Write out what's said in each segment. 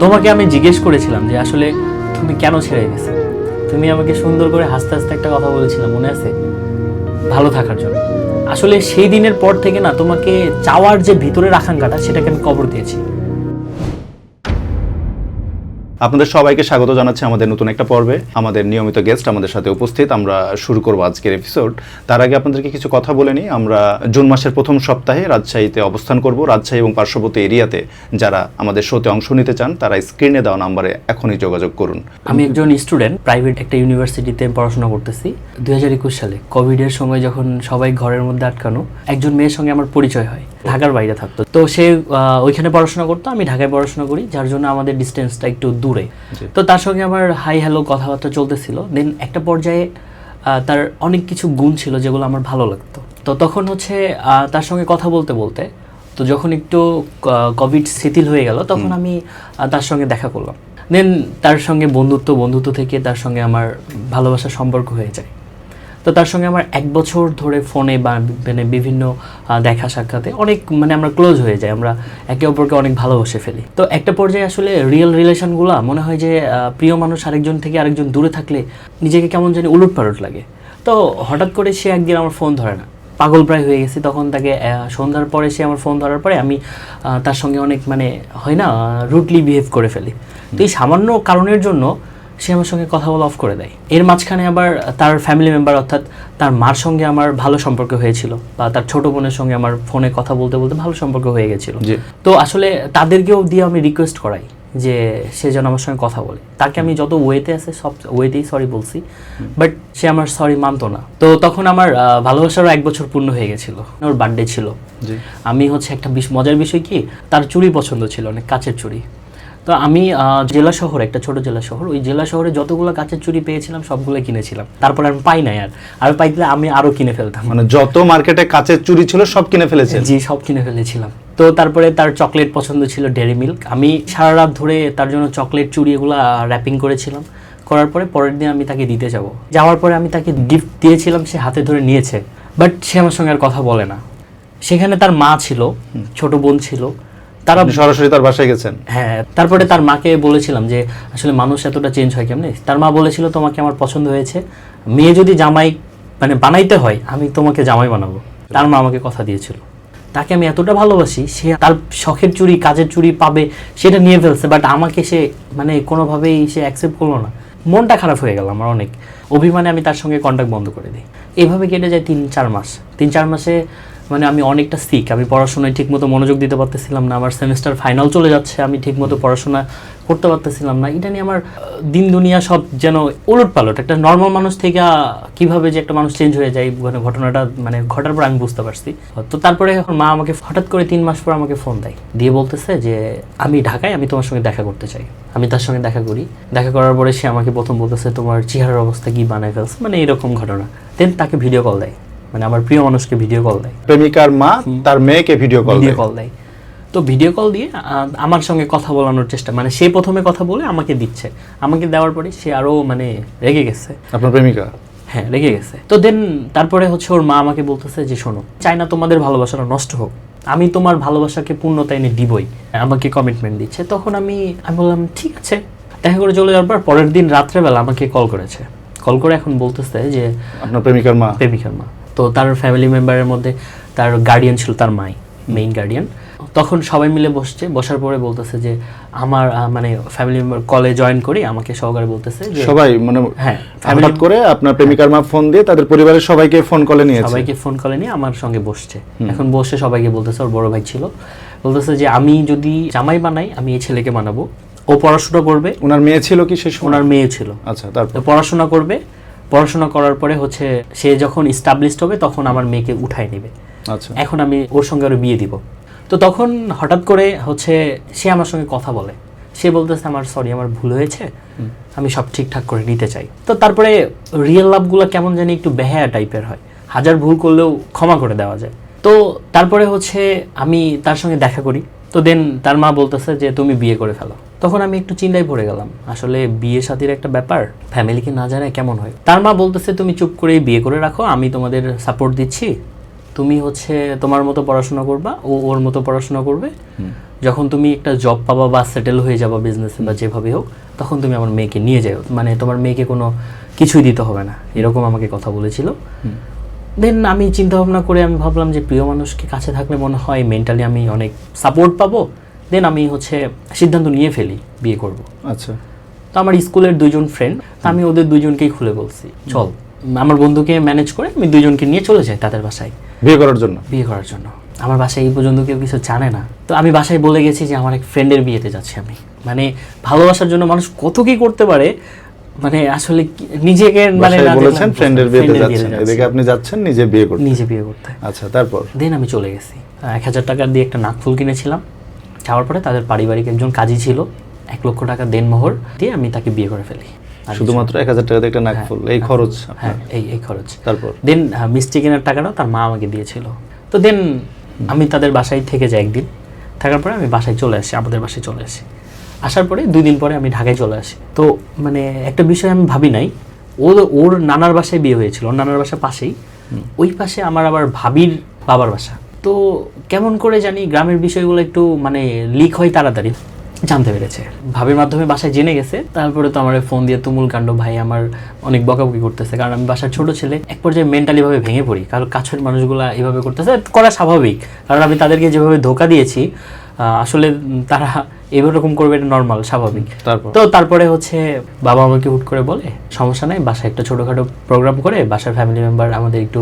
তোমাকে আমি জিজ্ঞেস করেছিলাম যে আসলে তুমি কেন ছেড়ে গেছো? তুমি আমাকে সুন্দর করে হাসতে হাসতে একটা কথা বলেছিলাম, মনে আছে? ভালো থাকার জন্য। আসলে সেই দিনের পর থেকে না, তোমাকে চাওয়ার যে ভিতরের আকাঙ্ক্ষাটা, সেটাকে আমি কবর দিয়েছি। আপনাদের সবাইকে স্বাগত জানাচ্ছি আমাদের নতুন একটা পর্বে। আমাদের নিয়মিত গেস্ট আমাদের সাথে উপস্থিত। আমরা শুরু করব আজকের এপিসোড তার আগে আপনাদেরকে কিছু কথা বলে নিই। আমরা জুন মাসের প্রথম সপ্তাহে রাজশাহীতে অবস্থান করব। রাজশাহী এবং পার্শ্ববর্তী এরিয়াতে যারা আমাদের শোতে অংশ নিতে চান, তারা স্ক্রিনে দেওয়া নাম্বারে এখনই যোগাযোগ করুন। আমি একজন স্টুডেন্ট প্রাইভেট একটা ইউনিভার্সিটিতে পড়াশোনা করতেছি। দুই হাজার একুশ সালে কোভিডের সময় যখন সবাই ঘরের মধ্যে আটকানো, একজন মেয়ের সঙ্গে আমার পরিচয় হয়। ঢাকার বাইরে থাকতো। তো সে ওইখানে পড়াশোনা করতো আমি ঢাকায় পড়াশোনা করি যার জন্য আমাদের ডিস্টেন্সটা একটু দূরে। তো তার সঙ্গে আমার হাই হ্যালো কথাবার্তা চলতেছিল। দেন একটা পর্যায়ে তার অনেক কিছু গুণ ছিল যেগুলো আমার ভালো লাগতো। তো তখন হচ্ছে তার সঙ্গে কথা বলতে বলতে তো যখন একটু কোভিড শিথিল হয়ে গেল তখন আমি তার সঙ্গে দেখা করলাম। দেন তার সঙ্গে বন্ধুত্ব বন্ধুত্ব থেকে তার সঙ্গে আমার ভালোবাসার সম্পর্ক হয়ে যায়। তো তার সঙ্গে আমার এক বছর ধরে ফোনে বা মানে বিভিন্ন দেখা সাক্ষাতে অনেক মানে আমরা ক্লোজ হয়ে যাই, আমরা একে অপরকে অনেক ভালোবাসে ফেলি। তো একটা পর্যায়ে আসলে রিয়েল রিলেশনগুলো মনে হয় যে প্রিয় মানুষ আরেকজন থেকে আরেকজন দূরে থাকলে নিজেকে কেমন জানি উলট পালট লাগে। তো হঠাৎ করে সে একদিন আমার ফোন ধরে না। পাগল প্রায় হয়ে গেছি, তখন তাকে সন্ধ্যার পরে সে আমার ফোন ধরার পরে আমি তার সঙ্গে অনেক মানে হয় না, রুটলি বিহেভ করে ফেলি। তো এই সামান্য কারণের জন্য সে আমার সঙ্গে কথা বলা অফ করে দেয়। এর মাঝখানে আবার তার ফ্যামিলি মেম্বার অর্থাৎ তার মার সঙ্গে আমার ভালো সম্পর্ক হয়েছিল বা তার ছোট বোনের সঙ্গে আমার ফোনে কথা বলতে বলতে ভালো সম্পর্ক হয়ে গেছিল। তো আসলে তাদেরকেও দিয়ে আমি রিকোয়েস্ট করাই যে সে যেন আমার সঙ্গে কথা বলে। তাকে আমি যত ওয়েতে আছে সব ওয়েতেই সরি বলছি বাট সে আমার সরি মানতো না। তো তখন আমার ভালোবাসারও এক বছর পূর্ণ হয়ে গেছিল। ওর বার্থডে ছিল। আমি হচ্ছে একটা বিশ মজার বিষয় কি তার চুড়ি পছন্দ ছিল অনেক কাচের চুড়ি। তো আমি জেলা শহর একটা ছোট জেলা শহর ওই জেলা শহরে যতগুলো কাঁচের চুরি পেয়েছিলাম সবগুলো কিনেছিলাম। তারপর আমি পাই নাই আর। আর পাইলে আমি আরও কিনে ফেলতাম। মানে যত মার্কেটে কাঁচের চুরি ছিল সব কিনে ফেলেছেন? জি সব কিনে ফেলেছিলাম। তো তারপরে তার চকলেট পছন্দ ছিল ডেরি মিল্ক। আমি সারা রাত ধরে তার জন্য চকলেট চুড়ি এগুলো র্যাপিং করেছিলাম। করার পরে পরের দিন আমি তাকে দিতে যাব। যাওয়ার পরে আমি তাকে গিফট দিয়েছিলাম সে হাতে ধরে নিয়েছে। বাট সে আমার সঙ্গে আর কথা বলে না। সেখানে তার মা ছিল ছোট বোন ছিল। তারা সরাসরি তার বাসায় গেছেন? হ্যাঁ তারপরে তার মাকে বলেছিলাম যে আসলে মানুষ এতটা চেঞ্জ হয় কেমনে? তার মা বলেছিল তোমাকে আমার পছন্দ হয়েছে। মেয়ে যদি জামাই মানে বানাইতে হয় আমি তোমাকে জামাই বানাবো। তার মা আমাকে কথা দিয়েছিল। তাকে আমি এতটা ভালোবাসি সে তার শখের চুরি কাজের চুরি পাবে সেটা নিয়ে ফেলছে বাট আমাকে সে মানে কোনোভাবেই সে অ্যাকসেপ্ট করল না। মনটা খারাপ হয়ে গেল আমার অনেক। অভিমানে আমি তার সঙ্গে কন্ট্যাক্ট বন্ধ করে দিই। এভাবে কেটে যায় তিন চার মাস। তিন চার মাসে মানে আমি অনেকটা সিক আমি পড়াশোনায় ঠিকমতো মনোযোগ দিতে পারতেছিলাম না, আমার সেমিস্টার ফাইনাল চলে যাচ্ছে, আমি ঠিকমতো পড়াশোনা করতে পারতেছিলাম না। এটা নিয়ে আমার দিন দুনিয়া সব যেন উলট পালট একটা নর্মাল মানুষ থেকে কীভাবে যে একটা মানুষ চেঞ্জ হয়ে যায় মানে ঘটনাটা মানে ঘটার পর আমি বুঝতে পারছি। তো তারপরে এখন মা আমাকে হঠাৎ করে তিন মাস পর আমাকে ফোন দেয়, দিয়ে বলতেছে যে, আমি ঢাকায়, আমি তোমার সঙ্গে দেখা করতে চাই, আমি তার সঙ্গে দেখা করি। দেখা করার পরে সে আমাকে প্রথম বলতেছে, তোমার চেহারার অবস্থা কি বানায় ফেলছে? মানে এরকম ঘটনা। দেন তাকে ভিডিও কল দেয়। মানে আমার প্রিয় মানুষকে ভিডিও কল দেয়। প্রেমিকার মা তার মেয়েকে ভিডিও কল ভিডিও কল দেয়। তো ভিডিও কল দিয়ে আমার সঙ্গে কথা বলানোর চেষ্টা মানে সে প্রথমে কথা বলে আমাকে দিচ্ছে। আমাকে দেওয়ার পরে সে আরও মানে রেগে গেছে। আপনার প্রেমিকা? হ্যাঁ রেগে গেছে। তো দেন তারপরে হচ্ছে ওর মা আমাকে বলতেছে যে শোনো চাই না তোমাদের ভালোবাসাটা নষ্ট হোক। আমি তোমার ভালোবাসাকে পূর্ণতা এনে দিবই আমাকে কমিটমেন্ট দিচ্ছে। তখন আমি আমি বললাম ঠিক আছে। দেখা করে চলে যাওয়ার পর পরের দিন রাত্রেবেলা আমাকে কল করেছে। কল করে এখন বলতেছে যে আপনার প্রেমিকার মা? প্রেমিকার মা। তো তার ফ্যামিলি মেম্বারের মধ্যে তার গার্ডিয়ান ছিল তার মাই মেইন গার্ডিয়ান তখন সবাই মিলে বসছে বসার পরে বলতেছে যে আমার মানে ফ্যামিলি মেম্বার কলে জয়েন করি আমাকে সহকারে বলতেছে যে সবাই মানে হ্যাঁ হঠাৎ করে আপনার প্রেমিকার মা ফোন দিয়ে তাদের পরিবারের সবাইকে ফোন কলে নিয়েছে। সবাইকে ফোন কলে নিয়ে আমার সঙ্গে বসছে। এখন বসে সবাইকে বলতেছে ওর বড় ভাই ছিল। বলতেছে যে আমি যদি জামাই বানাই আমি এই ছেলেকে বানাবো। ও পড়াশোনা করবে। ওনার মেয়ে ছিল কি সে ওনার মেয়ে ছিল। আচ্ছা তারপর? পড়াশোনা করবে পড়াশোনা করার পরে হচ্ছে সে যখন স্টাবলিশড হবে তখন আমার মেয়েকে উঠায় নেবে। আচ্ছা। এখন আমি ওর সঙ্গে আরও বিয়ে দিব। তো তখন হঠাৎ করে হচ্ছে সে আমার সঙ্গে কথা বলে। সে বলতেছে আমার সরি আমার ভুল হয়েছে। আমি সব ঠিকঠাক করে নিতে চাই। তো তারপরে রিয়েল লাভগুলো কেমন জানি একটু বেহায়া টাইপের হয়। হাজার ভুল করলেও ক্ষমা করে দেওয়া যায়। তো তারপরে হচ্ছে আমি তার সঙ্গে দেখা করি। তো দেন তার মা বলতেছে যে তুমি বিয়ে করে ফেলো। তখন আমি একটু চিন্তায় পড়ে গেলাম আসলে বিয়ে সাথীর একটা ব্যাপার? ফ্যামিলিকে না জানায় কেমন হয়? তার মা বলতেছে তুমি চুপ করেই বিয়ে করে রাখো আমি তোমাদের সাপোর্ট দিচ্ছি। তুমি হচ্ছে তোমার মতো পড়াশোনা করবা ও ওর মতো পড়াশোনা করবে। যখন তুমি একটা জব পাবা বা সেটেল হয়ে যাবা বিজনেসে বা যেভাবে হোক তখন তুমি আমার মেয়েকে নিয়ে যাও। মানে তোমার মেয়েকে কোনো কিছুই দিতে হবে না। এরকম আমাকে কথা বলেছিল। দেন আমি চিন্তা ভাবনা করে আমি ভাবলাম যে প্রিয় মানুষকে কাছে থাকলে মনে হয় মেন্টালি আমি অনেক সাপোর্ট পাবো। দেন আমি হচ্ছে সিদ্ধান্ত নিয়ে ফেলি বিয়ে করব। আচ্ছা। তো আমার স্কুলের দুইজন ফ্রেন্ড আমি ওদের দুইজনকেই খুলে বলছি চল আমার বন্ধুকে ম্যানেজ করে আমি দুইজনকে নিয়ে চলে যাই তাদের বাসায়। বিয়ে করার জন্য? বিয়ে করার জন্য। আমার বাসায় এই পর্যন্ত কেউ কিছু জানে না। তো আমি বাসায় বলে গেছি যে আমার এক ফ্রেন্ডের বিয়েতে যাচ্ছি আমি। মানে ভালোবাসার জন্য মানুষ কত কি করতে পারে মানে আসলে নিজেকে মানে বলেছেন ফ্রেন্ডের বিয়েতে যাচ্ছেন। এদিকে আপনি যাচ্ছেন নিজে বিয়ে করতে। নিজে বিয়ে করতে। আচ্ছা তারপর? দেন আমি চলে গেছি। এক হাজার টাকা দিয়ে একটা নাকফুল কিনেছিলাম। যাওয়ার পরে তাদের পারিবারিক একজন কাজী ছিল এক লক্ষ টাকা দেনমোহর দিয়ে আমি তাকে বিয়ে করে ফেলি। আর শুধুমাত্র এক হাজার টাকা দিয়ে একটা নাকফুল এই খরচ হ্যাঁ এই এই খরচ। তারপর? দেন মিষ্টি কেনার টাকাটাও তার মা আমাকে দিয়েছিল। তো দেন আমি তাদের বাসায় থেকে যাই একদিন। থাকার পরে আমি বাসায় চলে আসি আমাদের বাসায় চলে আসি। আসার পরে দুই দিন পরে আমি ঢাকায় চলে আসি। তো মানে একটা বিষয় আমি ভাবি নাই ও ওর নানার বাসায় বিয়ে হয়েছিল ওর নানার বাসা পাশেই। ওই পাশে আমার আবার ভাবির বাবার বাসা। তো কেমন করে জানি গ্রামের বিষয়গুলো একটু মানে লিক হয় তাড়াতাড়ি, জানতে পেরেছে। ভাবির মাধ্যমে বাসায় জেনে গেছে, তারপরে তো আমার ফোন দিয়ে তুমুল কাণ্ড, ভাই, আমার অনেক বকাবকি করতেছে। কারণ আমি বাসার ছোট ছেলে, এক পর্যায়ে মেন্টালি ভাবে ভেঙে পড়ি। কারণ কাছের মানুষগুলো এভাবে করতেছে, করা স্বাভাবিক। কারণ আমি তাদেরকে যেভাবে ধোকা দিয়েছি আসলে তারা এরকম করবে এটা নর্মাল স্বাভাবিক। তো তারপরে হচ্ছে বাবা আমাকে হুট করে বলে সমস্যা নাই বাসায় একটা ছোটোখাটো প্রোগ্রাম করে বাসার ফ্যামিলি মেম্বার আমাদের একটু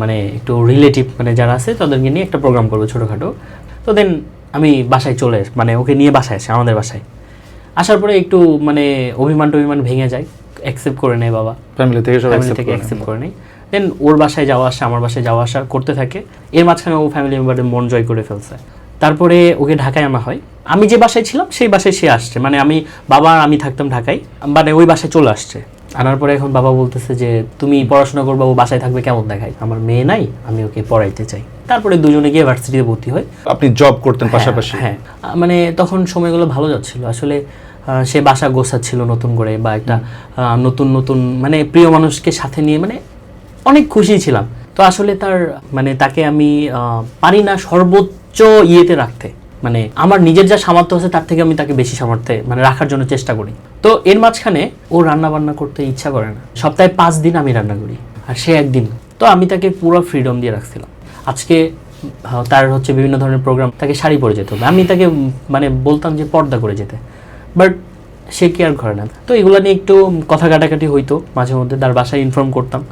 মানে একটু রিলেটিভ মানে যারা আছে তাদেরকে নিয়ে একটা প্রোগ্রাম করব ছোটোখাটো। তো দেন আমি বাসায় চলে মানে ওকে নিয়ে বাসায় আসে আমাদের বাসায়। আসার পরে একটু মানে অভিমান টভিমান ভেঙে যায় অ্যাকসেপ্ট করে নেয় বাবা। ফ্যামিলি থেকে সব ফ্যামিলি থেকে অ্যাকসেপ্ট করে নেয়। দেন ওর বাসায় যাওয়া আসা আমার বাসায় যাওয়া আসা করতে থাকে। এর মাঝখানে ও ফ্যামিলি মেম্বারের মন জয় করে ফেলছে। তারপরে ওকে ঢাকায় আনা হয়। আমি যে বাসায় ছিলাম সেই বাসায় সে আসছে। মানে আমি বাবা আর আমি থাকতাম ঢাকায়। মানে ওই বাসায় চলে আসছে। আনার পরে এখন বাবা বলতেছে যে তুমি পড়াশোনা করবা ও বাসায় থাকবে কেমন দেখায়? আমার মেয়ে নাই আমি ওকে পড়াইতে চাই। তারপরে দুজনে গিয়ে ভার্সিটিতে ভর্তি হয় আপনি জব করতেন পাশাপাশি? হ্যাঁ। মানে তখন সময়গুলো ভালো যাচ্ছিল। আসলে সে বাসা গোছাচ্ছিল নতুন করে বা একটা নতুন নতুন মানে প্রিয় মানুষকে সাথে নিয়ে মানে অনেক খুশি ছিলাম। তো আসলে তার মানে তাকে আমি পারি না সর্বোচ্চ ইয়েতে রাখতে। মানে আমার নিজের যা সামর্থ্য আছে তার থেকে আমি তাকে বেশি সামর্থ্যে মানে রাখার জন্য চেষ্টা করি। তো এর মাঝখানে ও রান্না বান্না করতে ইচ্ছা করে না। সপ্তাহে পাঁচ দিন আমি রান্না করি আর সে একদিন। তো আমি তাকে পুরো ফ্রিডম দিয়ে রাখছিলাম। আজকে তার হচ্ছে বিভিন্ন ধরনের প্রোগ্রাম তাকে শাড়ি পরে যেতে হবে। আমি তাকে মানে বলতাম যে পর্দা করে যেতে। বাট সে কেয়ার করে না? তো এগুলো নিয়ে একটু কথা কাটাকাটি হইতো। মাঝে মধ্যে তার বাসায় ইনফর্ম করতাম।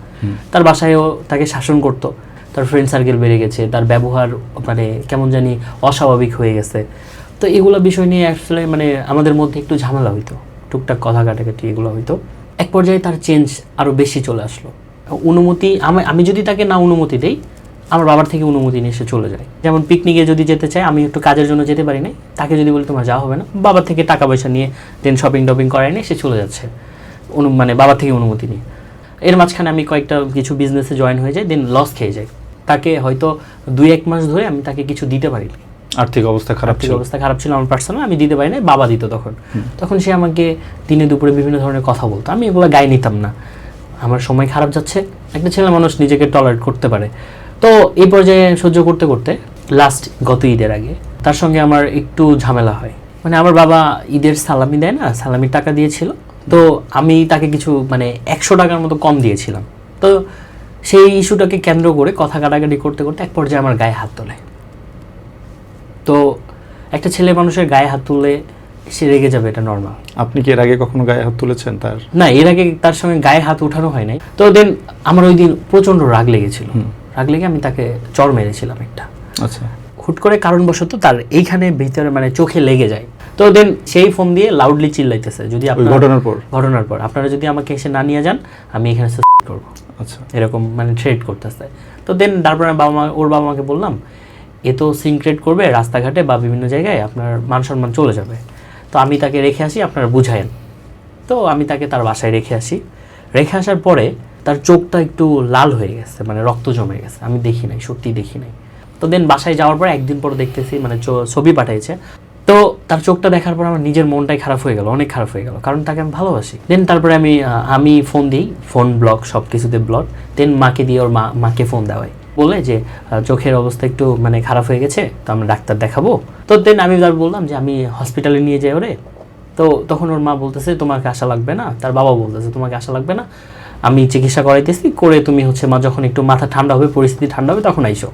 তার বাসায়ও তাকে শাসন করতো। তার ফ্রেন্ড সার্কেল বেড়ে গেছে, তার ব্যবহার মানে কেমন জানি অস্বাভাবিক হয়ে গেছে। তো এগুলো বিষয় নিয়ে আসলে মানে আমাদের মধ্যে একটু ঝামেলা হইতো, টুকটাক কথা কাটাকাটি এগুলো হইতো। এক পর্যায়ে তার চেঞ্জ আরও বেশি চলে আসলো। অনুমতি, আমি আমি যদি তাকে না অনুমতি দেই, আমার বাবার থেকে অনুমতি নিয়ে সে চলে যায়। যেমন পিকনিকে যদি যেতে চাই আমি একটু কাজের জন্য যেতে পারি নাই, তাকে যদি বলি তোমার যাওয়া হবে না, বাবার থেকে টাকা পয়সা নিয়ে দেন শপিং টপিং করায় নিয়ে সে চলে যাচ্ছে। অনু মানে বাবার থেকে অনুমতি নিয়ে। এর মাঝখানে আমি কয়েকটা কিছু বিজনেসে জয়েন হয়ে যাই দেন লস খেয়ে যাই। তাকে হয়তো দুই এক মাস ধরে আমি তাকে কিছু দিতে পারিনি। আর্থিক অবস্থা খারাপ ছিল? অবস্থা খারাপ ছিল আমার পার্সোনাল আমি দিতে পারি না বাবা দিত তখন। তখন সে আমাকে দিনে দুপুরে বিভিন্ন ধরনের কথা বলতো। আমি এগুলো গায়ে নিতাম না। আমার সময় খারাপ যাচ্ছে। একটা ছেলে মানুষ নিজেকে টলারেট করতে পারে। তো এই পর্যায়ে সহ্য করতে করতে লাস্ট গত ঈদের আগে তার সঙ্গে আমার একটু ঝামেলা হয়। মানে আমার বাবা ঈদের সালামি দেয় না সালামির টাকা দিয়েছিল। তো আমি তাকে কিছু মানে একশো টাকার মতো কম দিয়েছিলাম। তো সেই ইস্যুটাকে কেন্দ্র করে কথা কাটাকাটি করতে করতে এক পর্যায়ে আমার গায়ে হাত তোলে। তো একটা ছেলে মানুষের গায়ে হাত তুলে সে রেগে যাবে এটা নর্মাল আপনি কি এর আগে কখনো গায়ে হাত তুলেছেন তার? না এর আগে তার সঙ্গে গায়ে হাত উঠানো হয় নাই। তো দেন আমার ওই দিন প্রচণ্ড রাগ লেগেছিল। রাগ লেগে আমি তাকে চর মেরেছিলাম একটা। আচ্ছা। হুট করে কারণবশত তার এইখানে ভিতরে মানে চোখে লেগে যায়। তো দেন সেই ফোন দিয়ে লাউডলি চিল্লাইতেছে যদি আপনার ঘটনার পর? ঘটনার পর। আপনারা যদি আমাকে এসে না নিয়ে যান আমি এখানে করব। এরকম মানে ট্রেড করতেছে। তো দেন তারপরে বাবা মা, ওর বাবা মাকে বললাম, এ তো সিনক্রেট করবে রাস্তাঘাটে বা বিভিন্ন জায়গায় আপনার মান সম্মান চলে যাবে। তো আমি তাকে রেখে আসি, আপনারা বুঝায়েন। তো আমি তাকে তার বাসায় রেখে আসি। রেখে আসার পরে তার চোখটা একটু লাল হয়ে গেছে মানে রক্ত জমে গেছে। আমি দেখি নাই সত্যি দেখি নাই। তো দেন বাসায় যাওয়ার পর একদিন পর দেখতেছি মানে ছবি পাঠিয়েছে তো তার চোখটা দেখার পর আমার নিজের মনটাই খারাপ হয়ে গেল, অনেক খারাপ হয়ে গেল। কারণ তাকে আমি ভালোবাসি। দেন তারপরে আমি আমি ফোন দিই ফোন ব্লক সব কিছুতে ব্লক দেন মাকে দিয়ে ওর মা, মাকে ফোন দেওয়াই। বলে যে চোখের অবস্থা একটু মানে খারাপ হয়ে গেছে, তো আমরা ডাক্তার দেখাবো। তো দেন আমি তার বললাম যে, আমি হসপিটালে নিয়ে যাই ওরে। তো তখন ওর মা বলতেছে, তোমাকে আশা লাগবে না। তার বাবা বলতেছে, তোমাকে আশা লাগবে না। আমি চিকিৎসা করাইতেছি, করে তুমি হচ্ছে মা, যখন একটু মাথা ঠান্ডা হবে, পরিস্থিতি ঠান্ডা হবে, তখন আইসো।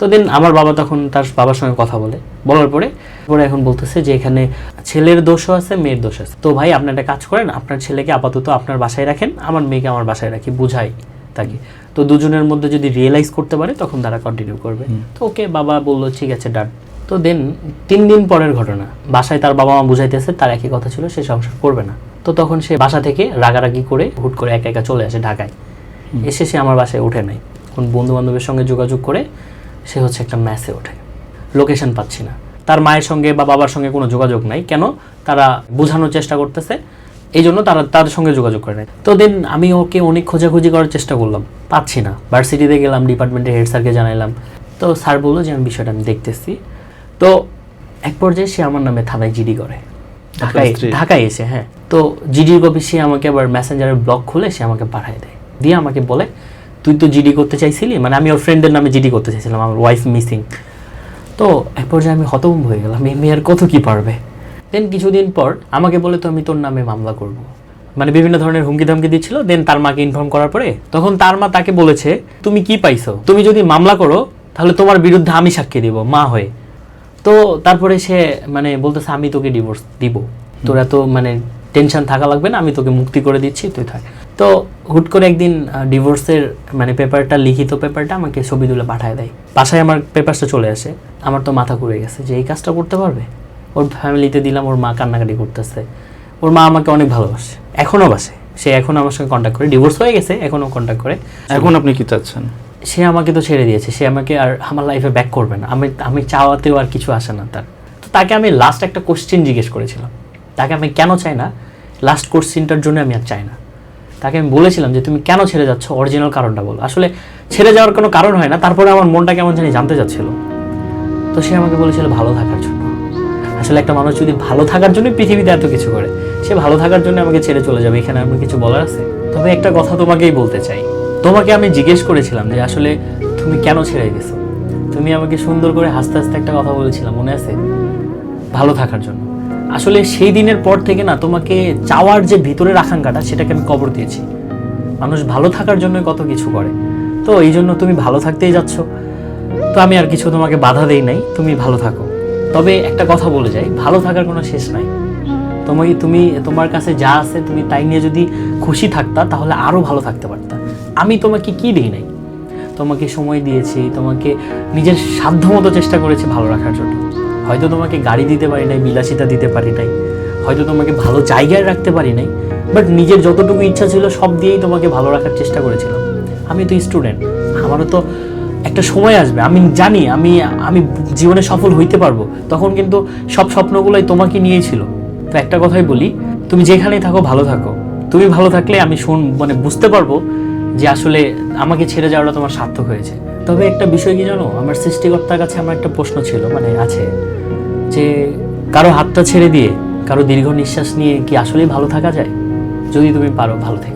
তো দেন আমার বাবা তখন তার বাবার সঙ্গে কথা বলে। বলার পরে পরে এখন বলতেছে যে এখানে ছেলের দোষও আছে মেয়ের দোষ আছে। তো ভাই আপনি একটা কাজ করেন আপনার ছেলেকে আপাতত আপনার বাসায় রাখেন আমার মেয়েকে আমার বাসায় রাখি বুঝাই তাকে। তো দুজনের মধ্যে যদি রিয়েলাইজ করতে পারে তখন তারা কন্টিনিউ করবে। তো ওকে বাবা বলল ঠিক আছে ডান তো দেন তিন দিন পরের ঘটনা বাসায় তার বাবা মা বুঝাইতেছে তার একই কথা ছিল সে সংসার করবে না। তো তখন সে বাসা থেকে রাগারাগি করে হুট করে একা একা চলে আসে ঢাকায়। এসে সে আমার বাসায় ওঠে নাই। কোন বন্ধু বান্ধবের সঙ্গে যোগাযোগ করে সে হচ্ছে একটা ম্যাসে ওঠে। লোকেশন পাচ্ছি না। তার মায়ের সঙ্গে বা বাবার সঙ্গে কোনো যোগাযোগ নাই। কেন? তারা বোঝানোর চেষ্টা করতেছে। এই জন্য তারা তাদের সঙ্গে যোগাযোগ করে নাই। তো দেন আমি ওকে অনেক খোঁজাখুঁজি করার চেষ্টা করলাম। পাচ্ছি না। ভার্সিটিতে গেলাম ডিপার্টমেন্টের হেড স্যারকে জানাইলাম। তো স্যার বলল যে আমি বিষয়টা আমি দেখতেছি। তো এক পর্যায়ে সে আমার নামে থানায় জিডি করে। ঢাকায় ঢাকায় এসে হ্যাঁ। তো জিডির কপি সে আমাকে আবার মেসেঞ্জারের ব্লক খুলে সে আমাকে পাঠিয়ে দেয়। দিয়ে আমাকে বলে তুই তো জিডি করতে চাইছিলি? মানে আমি ওর ফ্রেন্ডের নামে জিডি করতে চাইছিলাম, আমার ওয়াইফ মিসিং তো এক পর্যায়ে আমি হতভম্ব হয়ে গেলাম, এই মেয়ের কত কি পারবে? দেন কিছুদিন পর আমাকে বলে, তো আমি তোর নামে মামলা করব। মানে বিভিন্ন ধরনের হুমকি ধামকি দিচ্ছিল দেন তার মাকে ইনফর্ম করার পরে তখন তার মা তাকে বলেছে, তুমি কি পাইছো? তুমি যদি মামলা করো, তাহলে তোমার বিরুদ্ধে আমি সাক্ষী দিব, মা হয়ে। তো তারপরে সে মানে বলতেছে, আমি তোকে ডিভোর্স দিব। তোর এত মানে টেনশন থাকা লাগবে না আমি তোকে মুক্তি করে দিচ্ছি তুই থাক। তো হুট করে একদিন ডিভোর্সের মানে পেপারটা লিখিত পেপারটা আমাকে ছবি তুলে পাঠায় দেয়। বাসায় আমার পেপারসটা চলে আসে আমার তো মাথা ঘুরে গেছে যে এই কাজটা করতে পারবে? ওর ফ্যামিলিতে দিলাম ওর মা কান্নাকাটি করতেছে। ওর মা আমাকে অনেক ভালোবাসে এখনও বাসে। সে এখন আমার সঙ্গে কন্ট্যাক্ট করে ডিভোর্স হয়ে গেছে এখনও কন্ট্যাক্ট করে। এখন আপনি কি চাচ্ছেন? সে আমাকে তো ছেড়ে দিয়েছে সে আমাকে আর আমার লাইফে ব্যাক করবে না। আমি আমি চাওয়াতেও আর কিছু আসে না তার। তো তাকে আমি লাস্ট একটা কোশ্চেন জিজ্ঞেস করেছিলাম। তাকে আমি কেন চাই না? লাস্ট কোর্স সিনটার জন্য আমি আর চাই না। তাকে আমি বলেছিলাম যে, তুমি কেন ছেড়ে যাচ্ছ? অরিজিনাল কারণটা বলো। আসলে ছেড়ে যাওয়ার কোনো কারণ হয় না। তারপরে আমার মনটা কেমন জানি জানতে চাচ্ছিল। তো সে আমাকে বলেছিল, ভালো থাকার জন্য। আসলে একটা মানুষ যদি ভালো থাকার জন্য পৃথিবীতে এত কিছু করে, সে ভালো থাকার জন্য আমাকে ছেড়ে চলে যাবে। এখানে আমার কিছু বলার আছে? তবে একটা কথা তোমাকেই বলতে চাই। তোমাকে আমি জিজ্ঞেস করেছিলাম যে, আসলে তুমি কেন ছেড়ে গেছো? তুমি আমাকে সুন্দর করে হাসতে হাসতে একটা কথা বলেছিলাম, মনে আছে? ভালো থাকার জন্য। আসলে সেই দিনের পর থেকে না তোমাকে চাওয়ার যে ভিতরের আকাঙ্ক্ষাটা, সেটাকে আমি কবর দিয়েছি। মানুষ ভালো থাকার জন্য কত কিছু করে। তো এই জন্য তুমি ভালো থাকতেই যাচ্ছ। তো আমি আর কিছু তোমাকে বাধা দেই নাই, তুমি ভালো থাকো। তবে একটা কথা বলে যাই, ভালো থাকার কোনো শেষ নাই। তোমাকে তুমি, তোমার কাছে যা আছে তুমি তাই নিয়ে যদি খুশি থাকতা, তাহলে আরও ভালো থাকতে পারতা। আমি তোমাকে কি দিই নাই? তোমাকে সময় দিয়েছি, তোমাকে নিজের সাধ্যমতো চেষ্টা করেছি ভালো রাখার জন্য। হয়তো তোমাকে গাড়ি দিতে পারি নাই, বিলাসিতা দিতে পারি নাই, হয়তো তোমাকে ভালো জায়গায় রাখতে পারি নাই বাট নিজের যতটুকু ইচ্ছা ছিল সব দিয়েই তোমাকে ভালো রাখার চেষ্টা করেছিলাম। আমি তো স্টুডেন্ট আমারও তো একটা সময় আসবে, আমি জানি, আমি আমি জীবনে সফল হইতে পারব, তখন কিন্তু সব স্বপ্নগুলোই তোমাকে নিয়েছিল। তো একটা কথাই বলি, তুমি যেখানেই থাকো ভালো থাকো, তুমি ভালো থাকলে আমি শোন মানে বুঝতে পারব যে আসলে আমাকে ছেড়ে যাওয়াটা তোমার সার্থক হয়েছে। তবে একটা বিষয় কি জানো? আমার সৃষ্টিকর্তার কাছে আমার একটা প্রশ্ন ছিল মানে আছে, যে কারও হাতটা ছেড়ে দিয়ে, কারও দীর্ঘ নিঃশ্বাস নিয়ে কি আসলেই ভালো থাকা যায়? যদি তুমি পারো, ভালো থেকো।